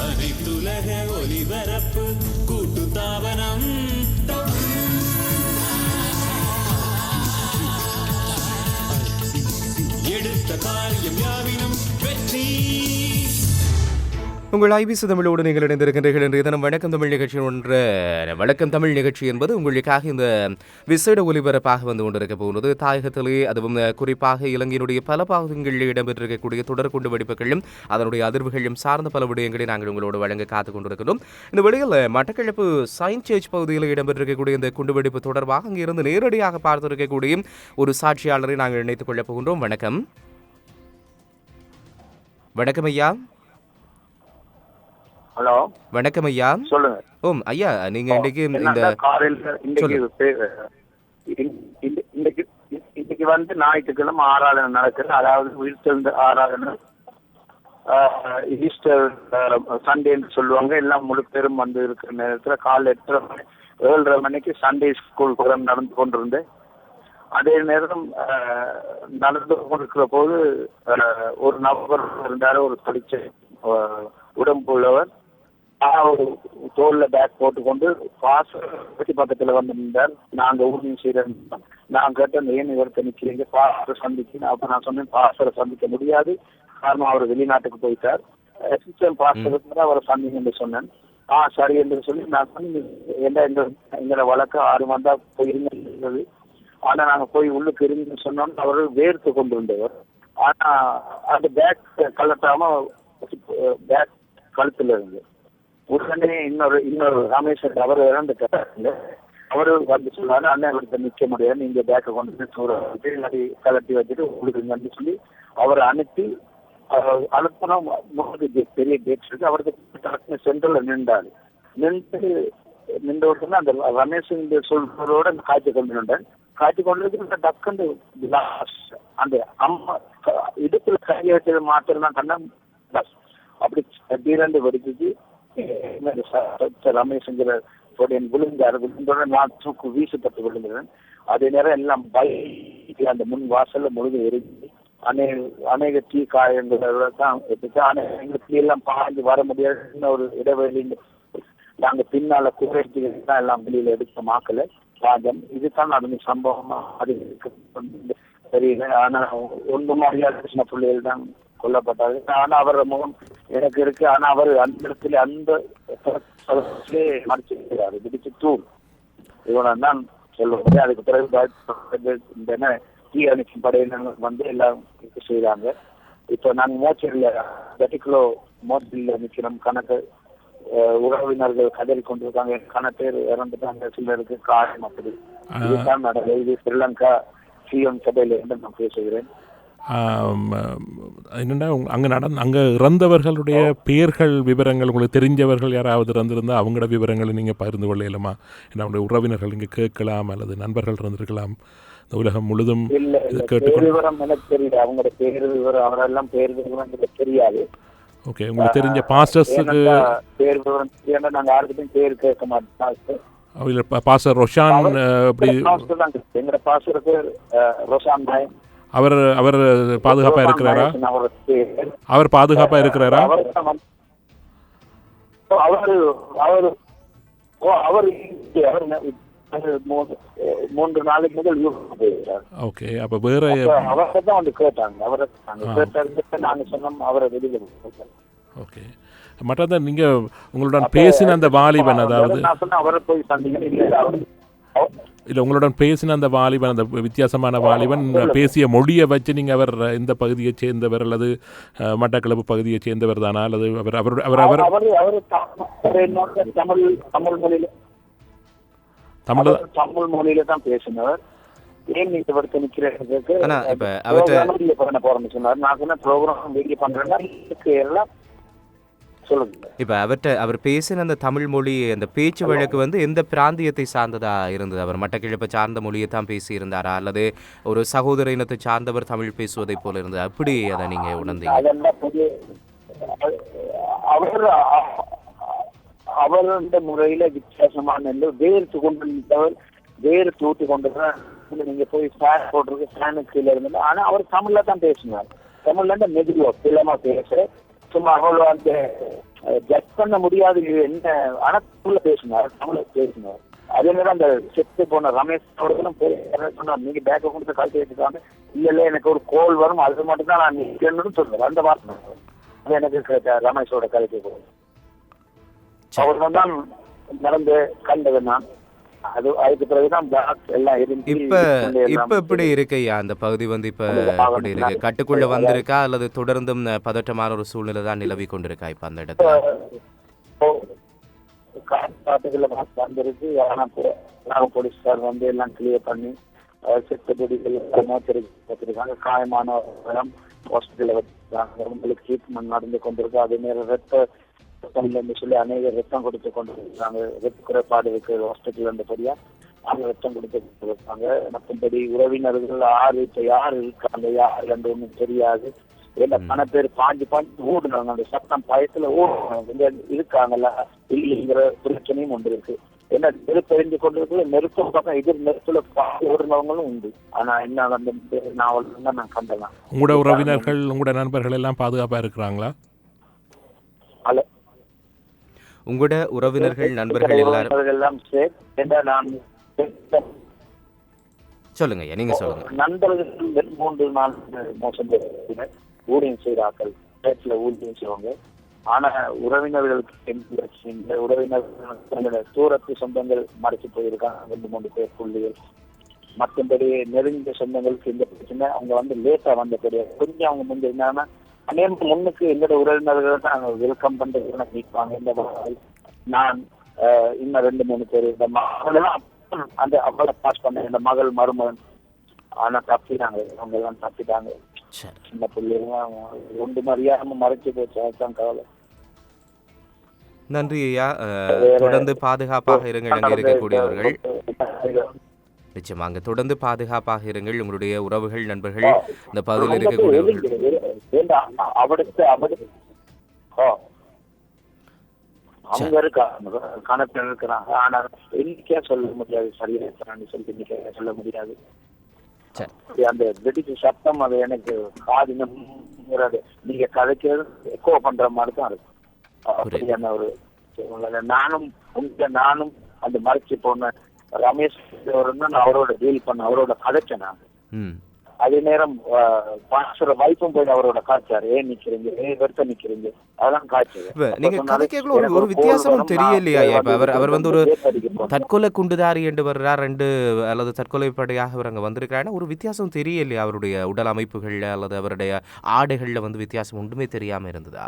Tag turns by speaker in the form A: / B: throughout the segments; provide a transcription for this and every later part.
A: அனைத்துலக ஒலிபரப்பு கூட்டு தாபனம் எடுத்த காரியம் யாவினும் வெற்றி.
B: உங்கள் ஐபிசி தமிழோடு நீங்கள் இணைந்திருக்கின்றீர்கள். இன்றைய தினம் வணக்கம் தமிழ் நிகழ்ச்சி ஒன்று வணக்கம் தமிழ் நிகழ்ச்சி என்பது உங்களுக்காக இந்த விசேட ஒலிபரப்பாக வந்து கொண்டிருக்க போகிறது. தாயகத்திலே அதுவும் குறிப்பாக இலங்கையினுடைய பல பாகங்களில் இடம்பெற்றிருக்கக்கூடிய தொடர் குண்டு வெடிப்புகளும் அதனுடைய அதிர்வுகளும் சார்ந்த பல விடயங்களை நாங்கள் உங்களோடு வழங்க காத்துக் கொண்டிருக்கிறோம் இந்த வழியில் மட்டக்களப்பு சயின்ஸ் சேர்ச் பகுதியில் இடம்பெற்றிருக்கக்கூடிய இந்த குண்டு வெடிப்பு தொடர்பாக அங்கிருந்து நேரடியாக பார்த்திருக்கக்கூடிய ஒரு சாட்சியாளரை நாங்கள் இணைத்துக் கொள்ளப் போகின்றோம். வணக்கம். வணக்கம் ஐயா.
C: ஹலோ.
B: வணக்கம் ஐயா.
C: சொல்லுங்க.
B: ஓம் ஐயா நீங்க இன்னைக்கு இந்த
C: இன்னைக்கு இன்னைக்கு வந்து ஞாயிற்றுக்கிழமை ஆராதனை நடக்குது. அதாவது உயிர்த்தெழுந்த ஆராதனை. ஈஸ்டர் சண்டேன்னு சொல்லுவாங்க. எல்லாம் முழு பேரும் வந்து இருக்கிற நேரத்துல காலை எட்டரை மணி ஏழரை மணிக்கு சண்டே ஸ்கூல் ப்ரோக்ராம் நடந்து கொண்டிருந்தேன் அதே நேரம் நடந்து கொண்டிருக்கிற போது ஒரு நபர் இருந்தாரு ஒரு படிச்ச உடம்பு உள்ளவர் ஒரு தோல்ல பேக் போட்டுக்கொண்டு பாச வீட்டு பக்கத்துல வந்து நின்றார். நாங்க ஊழியம் செய்யறோம் நான் கேட்டேன் ஏன் இவர்கிட்ட நிக்கிறீங்க? பாசரை சந்திக்கணும் அப்ப நான் சொன்னேன் பாசரை சந்திக்க முடியாது. காரணம் அவர் வெளிநாட்டுக்கு போயிட்டார். அசிஸ்டன்ட் பாஸ்டருக்கு அவரை சந்திங்க என்று சொன்னேன். ஆ சரி என்று சொல்லி நான் சொன்னேன் என்ன எங்க எங்களை வழக்க ஆறு வந்தா போயிருந்தது ஆனா நாங்க போய் உள்ளுக்கு இருந்து சொன்னோம். அவர் வேர்த்து கொண்டு வந்தவர் ஆனா அந்த பேக் கலட்டாம பேக் கழுத்துல இருந்து. உடனே இன்னொரு இன்னொரு ராமேஸ்வரர் அவர் இறந்துட்டாரு. அவரு வந்து சொன்னாரு அண்ணன் அவருக்கு நிக்க முடியாது. நீங்க பேக்கை கொண்டு போய் தூர வச்சுட்டு இல்லாட்டி கலட்டி வச்சுட்டு உங்களுக்கு சொல்லி அவரை அனுப்பி அவர் அனுப்பினா முன்னாடி பெரிய கேட்ஸ் இருக்கு. அவருக்கு சென்டர்ல நின்றாரு. நின்று நின்ற உடனே அந்த ரமேஷ் சொல்றதோட அந்த காய்ச்சி கொண்டு நின்றேன் காய்ச்சி கொண்டு டக்குன்னு கிளாஸ் அந்த அம்மா இடுப்புல கை வச்சது மாத்திரம் தான் கண்ணா அப்படி திடீரென்று வெடிச்சிச்சு. ரமேஷ் என்கிற ச- விழுந்தார் என் விழுந்தோட நான் தூக்கு வீசப்பட்டு விழுந்தேன் அதே நேரம் எல்லாம் பை அந்த முன் வாசல்ல முழுது எரிஞ்சு அநேக அநேக தீ காயங்களோட தான் எடுத்து ஆனா எங்களுக்கு எல்லாம் பாய்ந்து வர முடியாதுன்னு ஒரு இடைவெளி நாங்க பின்னால குறைச்சி தான் எல்லாம் வெளியில எடுத்த மாக்கல பாதம் இதுதான் நடந்த சம்பவமா அது தெரியல ஆனா ஒன்று மாதிரியா சின்ன பிள்ளைகள் தான் கொல்லப்பட்டாரு ஆனா அவரோட முகம் எனக்கு இருக்கு. ஆனா அவர் அந்த இடத்துல அந்த மறைச்சிருக்கிறாரு. பிடிச்சு தூள். இவனை தான் சொல்ல முடியும் அதுக்கு பிறகு என்ன தீ அணைக்கும் படையினர் வந்து எல்லாம் இது செய்றாங்க. இப்ப நாங்க மோச்சரில் பர்டிகுலோ மோச்சரில் நிக்கிறோம் கணக்கு உறவினர்கள் கதறி கொண்டிருக்காங்க. கண பேர் இறந்துட்டாங்க. சிலருக்கு காரணம் அப்படி. இதுதான் நடக்குது இது ஸ்ரீலங்கா சிஎம் சபையில இருந்து நான் பேசுகிறேன்.
D: என்னென்னா அங்கே நடந்த அங்கே இறந்தவர்களுடைய பெயர்கள் விவரங்கள் உங்களுக்கு தெரிஞ்சவர்கள் யாராவது இறந்திருந்தால் அவங்களோட விவரங்களை நீங்கள் பகிர்ந்து கொள்ளலாமா? ஏன்னா அவங்களுடைய உறவினர்கள் இங்கே கேட்கலாம் அல்லது நண்பர்கள் இருந்திருக்கலாம். இந்த உலகம் முழுதும்
C: விவரம் எனக்கு தெரியல. அவங்களோட பேர் விவரம் அவரெல்லாம் பேர் விவரம் எனக்கு தெரியாது.
D: ஓகே உங்களுக்கு தெரிஞ்ச பாஸ்டர்ஸுக்கு
C: பேர் விவரம் ஏன்னா நாங்க யாருக்கிட்டையும் பேர் கேட்க மாட்டோம்.
D: இல்லை பாஸ்டர் ரொஷான் அப்படி.
C: எங்கட பாஸ்டர் பேர் ரோஷான் நாயக்
D: அவர் அவர் பாதுகாப்பாக இருக்கிறாரா? அவர் பாதுகாப்பாக இருக்கிறாரா?
C: அவர் அவரு அவரு மூன்று நாளைக்கு முதல் யூரோப் போயிருக்கார்.
D: ஓகே அப்போ வேற
C: அவரை தான் வந்து கேட்டாங்க அவரை நாங்க கேட்டாங்க நாங்க சொன்னோம் அவரை வெளியில.
D: ஓகே. மற்றதான் நீங்கள் உங்களுடன் பேசின அந்த வாலிபன் அதாவது
C: நான் சொன்னேன் அவரை போய் சந்திங்க இல்ல
D: இல்லை உங்களுடன் பேசின அந்த வாலிபன் அந்த வித்தியாசமான வாலிபன் பேசிய மொழியை வச்சு நீங்கள் அவர் இந்த பகுதியைச் சேர்ந்தவர் அல்லது மட்டக்களப்பு பகுதியைச் சேர்ந்தவர் தானா? அல்லது அவர் அவர் அவர் அவர்
C: தமிழ் மொழியில
D: தமிழ்
C: அவர் தமிழ் மொழியில தான் பேசினவர். ஏன் பண்ண போறேன்னு சொன்னார். நான் சொன்ன ப்ரோக்ராம் வீடியோ பண்றேன்னா எல்லாம் சொல்லுங்க.
B: இப்போ அவர்கிட்ட அவர் பேசின அந்த தமிழ் மொழி அந்த பேச்சு வழக்கு வந்து எந்த பிராந்தியத்தை சார்ந்ததா இருந்தது? அவர் மட்டக்கிழப்பை சார்ந்த மொழியை தான் பேசி இருந்தாரா அல்லது ஒரு சகோதர இனத்தை சார்ந்தவர் தமிழ் பேசுவதை போல இருந்தது? அப்படி அதை நீங்க உணர்ந்தீங்க?
C: அவர் அவருடைய முறையில வித்தியாசமான. வேர்த்து கொண்டு நின்றவர் வேறு தூத்து கொண்டு தான் நீங்க போய் ஃபேன் போட்டிருக்கு ஃபேனுக்கு கீழே இருந்தாலும் ஆனா அவர் தமிழ்ல தான் பேசினார். தமிழ்ல இருந்து மெதுவா பிள்ளமா பேச சும்மா அவ்வளோ அந்த ஜட்ஜ் பண்ண முடியாது இது என்ன? ஆனா தமிழ்ல பேசினார் தமிழ்ல பேசினார். அதே மாதிரி அந்த செத்து போன ரமேஷ் சொன்னார்? நீங்க பேக்க கொடுத்து கழட்டி வச்சுக்காங்க இல்ல இல்ல எனக்கு ஒரு கோல் வரும் அது மட்டும் தான் நான் நிக்கணும்னு சொல்லுவேன் அந்த வார்த்தை அது எனக்கு ரமேஷோட கதைக்கு போகும் அவர் தான் நடந்து கண்டது நான். அது அதுக்கு பிறகுதான் பிளாக் எல்லாம் இருந்து
B: இப்ப இப்ப எப்படி இருக்கையா அந்த பகுதி வந்து இப்ப எப்படி இருக்கு? கட்டுக்குள்ள வந்திருக்கா? அல்லது தொடர்ந்தும் பதட்டமான ஒரு சூழ்நிலை தான் நிலவி கொண்டிருக்கா இப்ப அந்த இடத்துல?
C: காட்டுக்குள்ள வந்திருக்கு. ஆனா போலீஸ்கார் வந்து எல்லாம் கிளியர் பண்ணி செத்த பொடிகள் வச்சிருக்காங்க காயமான ஹாஸ்பிட்டல்ல வச்சிருக்காங்க. அவங்களுக்கு ட்ரீட்மெண்ட் நடந்து கொண்டிருக்கு. அதே நேரம் ரத்த ரத்தம்னு சொல்லி அநேக ரத்தம் கொடுத்து கொண்டு இருக்காங்க ரத்த குறைபாடு இருக்கு ஹாஸ்பிட்டல் இருந்தபடியா அவங்க ரத்தம் கொடுத்து கொண்டு இருக்காங்க மற்றபடி உறவினர்கள் யாரு இப்ப யாரு இருக்காங்க யாரு என்று ஒண்ணும் தெரியாது. இல்ல பல பேர் பாஞ்சு பாஞ்சு ஓடுனாங்க அந்த சத்தம் பயத்துல ஓடுனாங்க இங்க இருக்காங்கல்ல இல்லைங்கிற பிரச்சனையும் ஒன்று இருக்கு. ஏன்னா நெருப்பு எரிஞ்சு கொண்டிருக்கு நெருப்பு பக்கம் எதிர் நெருப்புல ஓடுனவங்களும் உண்டு. ஆனா என்ன அந்த அவ்வளவு நான் கண்டலாம்
D: உங்களோட உறவினர்கள் உங்களோட நண்பர்கள் எல்லாம் பாதுகாப்பாக இருக்கிறாங்களா?
C: அல்ல
B: உங்களோட உறவினர்கள் நண்பர்கள் எல்லாரும். சொல்லுங்க நீங்க சொல்லுங்க.
C: நண்பர்கள் மூன்று நாள் மோசம். ஊழியம் செய்தாக்கள் பேச்சில் ஊழியம் செய்வாங்க ஆனா உறவினர்களுக்கு. உறவினர்கள் தூரத்து சொந்தங்கள் மறைச்சு போயிருக்காங்க ரெண்டு மூணு பேர் புள்ளிகள் மற்றபடி நெருங்கிய சொந்தங்களுக்கு எந்த பிரச்சனை அவங்க வந்து லேட்டா வந்தபடி கொஞ்சம் அவங்க முந்தி அநேகம் முன்னுக்கு எங்களோட உறவினர்கள் தான் வெல்கம் பண்றதுக்கு நிற்பாங்க இந்த நான் இன்னும் ரெண்டு மூணு பேர் இந்த மகளெல்லாம் அந்த அவளை பாஸ் பண்ண இந்த மகள் மருமகன். ஆனா தப்பிட்டாங்க. அவங்க எல்லாம் தப்பிட்டாங்க சின்ன பிள்ளைங்க ஒன்று மரியாதை மறைச்சு போச்சு. அதுதான் கவலை.
B: நன்றி ஐயா. தொடர்ந்து பாதுகாப்பாக இருங்கள். அங்கே இருக்கக்கூடியவர்கள். நிச்சயமா அங்க தொடர்ந்து பாதுகாப்பாக இருங்கள். உங்களுடைய உறவுகள் நண்பர்கள் இந்த பகுதியில் இருக்கக்கூடியவர்கள்
C: அவங்க இருக்காங்க கணக்கில் இருக்கிறாங்க. ஆனா எண்ணிக்கையா சொல்ல முடியாது. சரியா இருக்கிறான்னு சொல்லி எண்ணிக்கையா சொல்ல முடியாது. அந்த பிரிட்டிஷ் சத்தம் அது எனக்கு காதினம்ங்கிறது நீங்க கதைக்கிறது எக்கோ பண்ற மாதிரி தான் இருக்கும். அப்படியான ஒரு. நானும் உங்க நானும் அந்த மறைச்சு போன ரமேஷ் நான் அவரோட டீல் பண்ண அவரோட கதைச்சேன் நான். அதே நேரம் பாஸ்டர் போய் அவரோட காய்ச்சாரு ஏன் நிக்கிறீங்க ஏன் வெறுத்த நிக்கிறீங்க. அதெல்லாம் காய்ச்சது
B: நீங்க கதைக்கக்குள்ள ஒரு ஒரு வித்தியாசமும் தெரியலையா இப்ப அவர் அவர் வந்து ஒரு தற்கொலை குண்டுதாரி என்று வர்றார் ரெண்டு அல்லது தற்கொலை படையாக அவர் அங்க வந்திருக்கிறாருன்னா ஒரு வித்தியாசம் தெரியலையா அவருடைய உடல் அமைப்புகள்ல அல்லது அவருடைய ஆடைகள்ல வந்து வித்தியாசம் ஒன்றுமே தெரியாம இருந்ததா?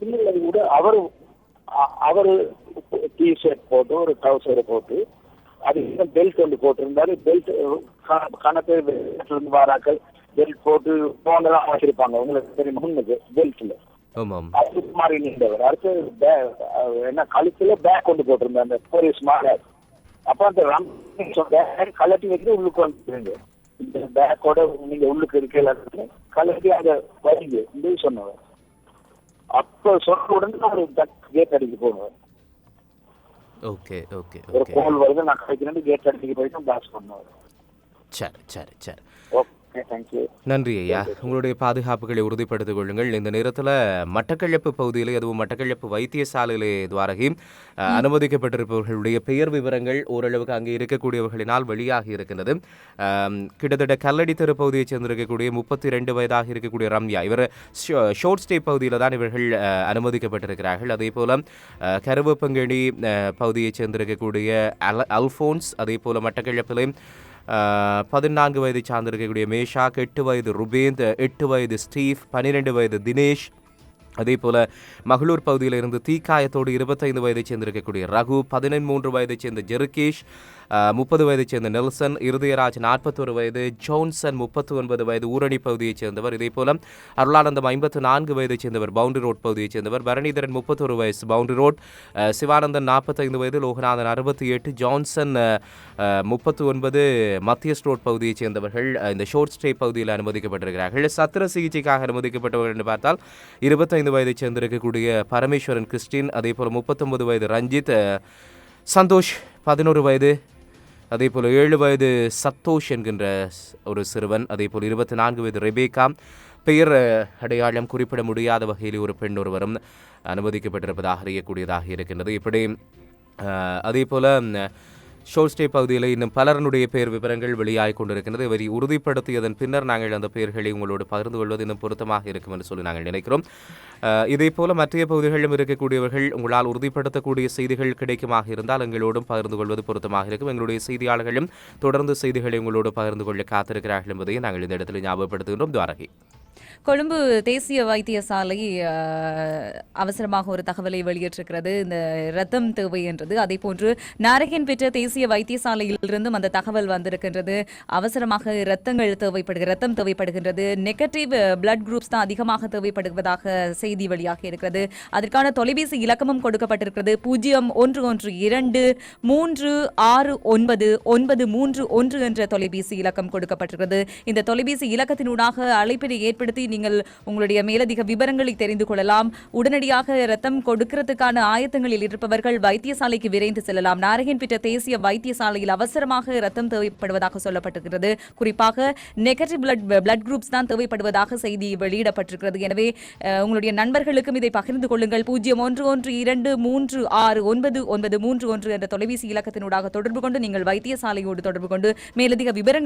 C: இல்ல அவரு அவரு டி ஷர்ட் போட்டு ஒரு ட்ரௌசர் போட்டு அது பெல்ட் ஒன்று போட்டிருந்தாரு. பெல்ட் கணக்கு இருந்து வாராக்கள் பெல்ட் போட்டு போனெல்லாம் வச்சிருப்பாங்க உங்களுக்கு தெரியும்? முன்னுக்கு பெல்ட்ல அது மாதிரி நின்றவர். அடுத்து என்ன கழுத்துல பேக் கொண்டு போட்டிருந்தார் அந்த போலீஸ் மாதிரி அப்ப அந்த பேக் கலட்டி வச்சு உள்ளுக்கு வந்துருங்க. இந்த பேக்கோட நீங்க உள்ளுக்கு இருக்கல கலட்டி அத வரீங்க சொன்னவர். அப்ப சொன்ன உடனே ஒரு கேட் அடிக்க போனவர்.
B: ஓகே ஓகே
C: ஒரு
B: ஓகே
C: கோல் வருது நான் கிடைக்கிறேன் கேட் அடிக்க போயிட்டு பிளாஸ் பண்ணுவார்
B: சரி சரி சரி
C: ஓகே தேங்க்யூ
B: நன்றி ஐயா. உங்களுடைய பாதுகாப்புகளை உறுதிப்படுத்திக் கொள்ளுங்கள். இந்த நேரத்தில் மட்டக்களப்பு பகுதியிலே அதுவும் மட்டக்களப்பு வைத்தியசாலையிலே துவாரகி அனுமதிக்கப்பட்டிருப்பவர்களுடைய பெயர் விவரங்கள் ஓரளவுக்கு அங்கே இருக்கக்கூடியவர்களினால் வெளியாகி இருக்கின்றது. கிட்டத்தட்ட கல்லடி தெரு பகுதியைச் சேர்ந்திருக்கக்கூடிய முப்பத்தி ரெண்டு வயதாக இருக்கக்கூடிய ரம்யா இவர் ஷோர்ட் ஸ்டே பகுதியில் தான் இவர்கள் அனுமதிக்கப்பட்டிருக்கிறார்கள். அதே போல அஹ், பகுதியைச் சேர்ந்திருக்கக்கூடிய அல் அல்ஃபோன்ஸ் அதே போல மட்டக்களப்பிலே பதினான்கு வயதை சார்ந்திருக்கக்கூடிய மேஷாக் எட்டு வயது ருபேந்த் எட்டு வயது ஸ்டீவ் பன்னிரெண்டு வயது தினேஷ் அதே போல மகளூர் பகுதியில் இருந்து தீக்காயத்தோடு இருபத்தைந்து வயதைச் சேர்ந்திருக்கக்கூடிய ரகு பதினெண்மூன்று வயதைச் சேர்ந்த ஜெருகேஷ் முப்பது வயதைச் சேர்ந்த நெல்சன் இருதயராஜ் நாற்பத்தொரு வயது ஜோன்சன் முப்பத்தி ஒன்பது வயது ஊரணி பகுதியைச் சேர்ந்தவர். இதே போல அருளானந்தம் ஐம்பத்து நான்கு வயதைச் சேர்ந்தவர் பவுண்டரி ரோட் பகுதியைச் சேர்ந்தவர். பரணிதரன் முப்பத்தொரு வயசு பவுண்டரி ரோட். சிவானந்தன் நாற்பத்தைந்து வயது லோகநாதன் அறுபத்தி எட்டு ஜான்சன் முப்பத்து ஒன்பது மத்தியஸ்ட் ரோட் பகுதியைச் சேர்ந்தவர்கள் இந்த ஷோர்ட் ஸ்டே பகுதியில் அனுமதிக்கப்பட்டிருக்கிறார்கள். சத்திர சிகிச்சைக்காக அனுமதிக்கப்பட்டவர்கள் என்று பார்த்தால் இருபத்தைந்து வயதைச் சேர்ந்திருக்கக்கூடிய பரமேஸ்வரன் கிறிஸ்டின் அதே போல் முப்பத்தொன்பது வயது ரஞ்சித் சந்தோஷ் பதினோரு வயது அதே போல் ஏழு வயது சத்தோஷ் என்கின்ற ஒரு சிறுவன் அதே போல் இருபத்தி நான்கு வயது ரெபேகா பெயர் அடையாளம் குறிப்பிட முடியாத வகையில் ஒரு பெண் ஒருவரும் அனுமதிக்கப்பட்டிருப்பதாக அறியக்கூடியதாக இருக்கின்றது. இப்படி அதே போல் ஷோல்ஸ்டே பகுதியில் இன்னும் பலருடைய பெயர் விவரங்கள் வெளியாகி கொண்டிருக்கிறது இவரை உறுதிப்படுத்தியதன் பின்னர் நாங்கள் அந்த பெயர்களை உங்களோடு பகிர்ந்து கொள்வது இன்னும் பொருத்தமாக இருக்கும் என்று சொல்லி நாங்கள் நினைக்கிறோம். இதே போல மற்ற பகுதிகளிலும் இருக்கக்கூடியவர்கள் உங்களால் உறுதிப்படுத்தக்கூடிய செய்திகள் கிடைக்குமாக இருந்தால் எங்களோடும் பகிர்ந்து கொள்வது பொருத்தமாக இருக்கும். எங்களுடைய செய்தியாளர்களும் தொடர்ந்து செய்திகளை உங்களோடு பகிர்ந்து கொள்ள காத்திருக்கிறார்கள் என்பதையும் நாங்கள் இந்த இடத்தில் ஞாபகப்படுத்துகின்றோம். துவாரகி.
E: கொழும்பு தேசிய வைத்தியசாலை அவசரமாக ஒரு தகவலை வெளியிட்டிருக்கிறது. இந்த ரத்தம் தேவை என்றது. அதே போன்று நாரகன் பெற்ற தேசிய வைத்தியசாலையிலிருந்தும் அந்த தகவல் வந்திருக்கின்றது. அவசரமாக ரத்தங்கள் தேவைப்படுகிறது ரத்தம் தேவைப்படுகின்றது. நெகட்டிவ் பிளட் குரூப்ஸ் தான் அதிகமாக தேவைப்படுவதாக செய்தி வெளியாக இருக்கிறது. அதற்கான தொலைபேசி இலக்கமும் கொடுக்கப்பட்டிருக்கிறது. பூஜ்ஜியம் ஒன்று ஒன்று இரண்டு மூன்று ஆறு ஒன்பது ஒன்பது மூன்று ஒன்று என்ற தொலைபேசி இலக்கம் கொடுக்கப்பட்டிருக்கிறது. இந்த தொலைபேசி இலக்கத்தினூடாக அழைப்பினை ஏற்படுத்தி நீங்கள் உங்களுடைய மேலதிக விவரங்களை தெரிந்து கொள்ளலாம். உடனடியாக ரத்தம் கொடுக்கிறதுக்கான ஆயத்தங்களில் இருப்பவர்கள் வைத்தியசாலைக்கு விரைந்து செல்லலாம். நாரகன்பேட்டை தேசிய வைத்தியசாலையில் அவசரமாக ரத்தம் தேவைப்படுவதாக சொல்லப்பட்டிருக்கிறது. குறிப்பாக நெகட்டிவ் பிளட் பிளட் குரூப்ஸ் தான் தேவைப்படுவதாக செய்தி வெளியிடப்பட்டிருக்கிறது. எனவே உங்களுடைய நண்பர்களுக்கும் இதை பகிர்ந்து கொள்ளுங்கள். பூஜ்ஜியம் ஒன்று ஒன்று இரண்டு மூன்று ஆறு ஒன்பது ஒன்பது மூன்று ஒன்று என்ற தொலைபேசி இலக்கத்தினூடாக தொடர்பு கொண்டு நீங்கள் வைத்தியசாலையோடு தொடர்பு கொண்டு மேலதிக விவரங்கள்